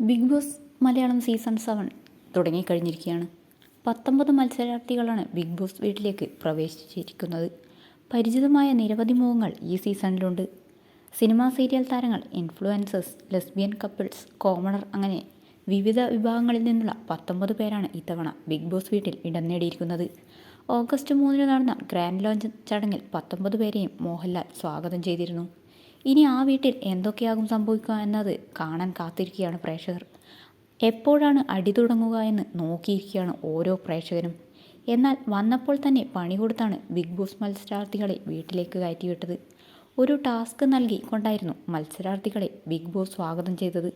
Big boss Malayalam season seven തുടങ്ങിക്കഴിഞ്ഞിരിക്കുകയാണ്. പത്തൊമ്പത് മത്സരാർത്ഥികളാണ് big boss വീട്ടിലേക്ക് പ്രവേശിച്ചിരിക്കുന്നത്. പരിചിതമായ നിരവധി മുഖങ്ങൾ ഈ സീസണിലുണ്ട്. സിനിമാ സീരിയൽ താരങ്ങൾ ഇൻഫ്ലുവൻസേഴ്സ് ലെസ്ബിയൻ കപ്പിൾസ് കോമണർ അങ്ങനെ വിവിധ വിഭാഗങ്ങളിൽ നിന്നുള്ള പത്തൊമ്പത് പേരാണ് ഇത്തവണ ബിഗ് ബോസ് വീട്ടിൽ ഇടം നേടിയിരിക്കുന്നത്. ഓഗസ്റ്റ് മൂന്നിന് നടന്ന ഗ്രാൻഡ് ലോഞ്ച് ചടങ്ങിൽ പത്തൊമ്പത് പേരെയും മോഹൻലാൽ സ്വാഗതം ചെയ്തിരുന്നു. ഇനി ആ വീട്ടിൽ എന്തൊക്കെയാകും സംഭവിക്കുക എന്നത് കാണാൻ കാത്തിരിക്കുകയാണ് പ്രേക്ഷകർ. എപ്പോഴാണ് അടി തുടങ്ങുക എന്ന് നോക്കിയിരിക്കുകയാണ് ഓരോ പ്രേക്ഷകരും. എന്നാൽ വന്നപ്പോൾ തന്നെ പണി കൊടുത്താണ് ബിഗ് ബോസ് മത്സരാർത്ഥികളെ വീട്ടിലേക്ക് കയറ്റിവിട്ടത്. ഒരു ടാസ്ക് നൽകി കൊണ്ടായിരുന്നു മത്സരാർത്ഥികളെ ബിഗ് ബോസ് സ്വാഗതം ചെയ്തത്.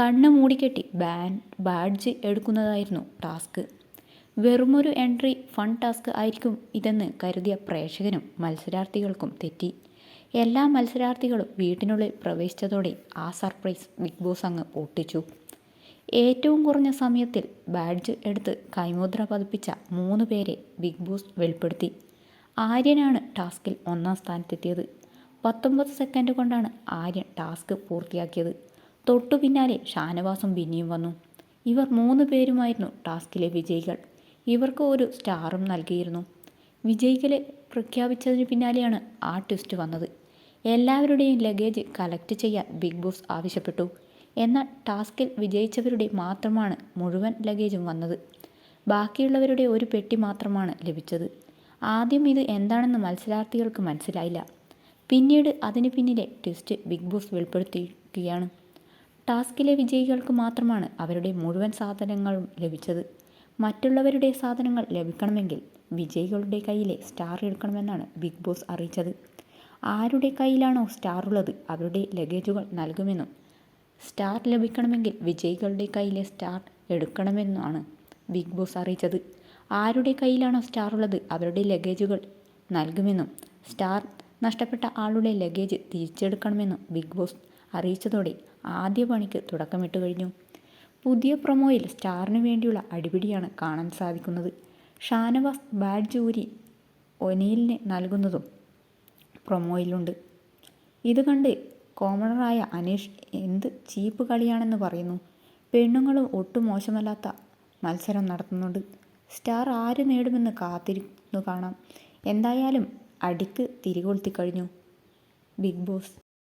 കണ്ണ് മൂടിക്കെട്ടി ബാൻ ബാഡ്ജ് എടുക്കുന്നതായിരുന്നു ടാസ്ക്. വെറുമൊരു എൻട്രി ഫൺ ടാസ്ക് ആയിരിക്കും ഇതെന്ന് കരുതിയ പ്രേക്ഷകനും മത്സരാർത്ഥികൾക്കും തെറ്റി. എല്ലാ മത്സരാർത്ഥികളും വീട്ടിനുള്ളിൽ പ്രവേശിച്ചതോടെ ആ സർപ്രൈസ് ബിഗ് ബോസ് അങ്ങ് പൊട്ടിച്ചു ഏറ്റവും കുറഞ്ഞ സമയത്തിൽ ബാഡ്ജ് എടുത്ത് കൈമുദ്ര പതിപ്പിച്ച മൂന്ന് പേരെ ബിഗ് ബോസ് വെളിപ്പെടുത്തി. ആര്യനാണ് ടാസ്കിൽ ഒന്നാം സ്ഥാനത്തെത്തിയത്. പത്തൊമ്പത് സെക്കൻഡ് കൊണ്ടാണ് ആര്യൻ ടാസ്ക് പൂർത്തിയാക്കിയത്. തൊട്ടു പിന്നാലെ ഷാനവാസും ബിന്നിയും വന്നു. ഇവർ മൂന്ന് പേരുമായിരുന്നു ടാസ്കിലെ വിജയികൾ. ഇവർക്ക് ഒരു സ്റ്റാറും നൽകിയിരുന്നു. വിജയികളെ പ്രഖ്യാപിച്ചതിന് പിന്നാലെയാണ് ആ ട്വിസ്റ്റ് വന്നത്. എല്ലാവരുടെയും ലഗേജ് കളക്ട് ചെയ്യാൻ ബിഗ് ബോസ് ആവശ്യപ്പെട്ടു. എന്നാൽ ടാസ്കിൽ വിജയിച്ചവരുടെ മാത്രമാണ് മുഴുവൻ ലഗേജും വന്നത്. ബാക്കിയുള്ളവരുടെ ഒരു പെട്ടി മാത്രമാണ് ലഭിച്ചത്. ആദ്യം ഇത് എന്താണെന്ന് മത്സരാർത്ഥികൾക്ക് മനസ്സിലായില്ല. പിന്നീട് അതിന് പിന്നിലെ ട്വിസ്റ്റ് ബിഗ് ബോസ് വെളിപ്പെടുത്തിയിരിക്കുകയാണ്. ടാസ്കിലെ വിജയികൾക്ക് മാത്രമാണ് അവരുടെ മുഴുവൻ സാധനങ്ങളും ലഭിച്ചത്. മറ്റുള്ളവരുടെ സാധനങ്ങൾ ലഭിക്കണമെങ്കിൽ വിജയികളുടെ കയ്യിലെ സ്റ്റാർ എടുക്കണമെന്നാണ് ബിഗ് ബോസ് അറിയിച്ചത്. ആരുടെ കയ്യിലാണോ സ്റ്റാർ ഉള്ളത് അവരുടെ ലഗേജുകൾ നൽകുമെന്നും സ്റ്റാർ ലഭിക്കണമെങ്കിൽ വിജയികളുടെ കയ്യിലെ സ്റ്റാർ എടുക്കണമെന്നാണ് ബിഗ് ബോസ് അറിയിച്ചത്. ആരുടെ കയ്യിലാണോ സ്റ്റാർ ഉള്ളത് അവരുടെ ലഗേജുകൾ നൽകുമെന്നും സ്റ്റാർ നഷ്ടപ്പെട്ട ആളുടെ ലഗേജ് തിരിച്ചെടുക്കണമെന്നും ബിഗ് ബോസ് അറിയിച്ചതോടെ ആദ്യ പണിക്ക് തുടക്കമിട്ട് കഴിഞ്ഞു. പുതിയ പ്രൊമോയിൽ സ്റ്റാറിന് വേണ്ടിയുള്ള അടിപിടിയാണ് കാണാൻ സാധിക്കുന്നത്. ഷാനവാസ് ബാഡ് ജൂരി ഒനീലിന് നൽകുന്നതും പ്രൊമോയിലുണ്ട്. ഇത് കണ്ട് കോമണറായ അനീഷ് എന്ത് ചീപ്പ് കളിയാണെന്ന് പറയുന്നു. പെണ്ണുങ്ങളും ഒട്ടും മോശമല്ലാത്ത മത്സരം നടത്തുന്നുണ്ട്. സ്റ്റാർ ആര് നേടുമെന്ന് കാത്തിരുന്നു കാണാം. എന്തായാലും അടിക്ക് തിരികൊളുത്തി കഴിഞ്ഞു. Big boss.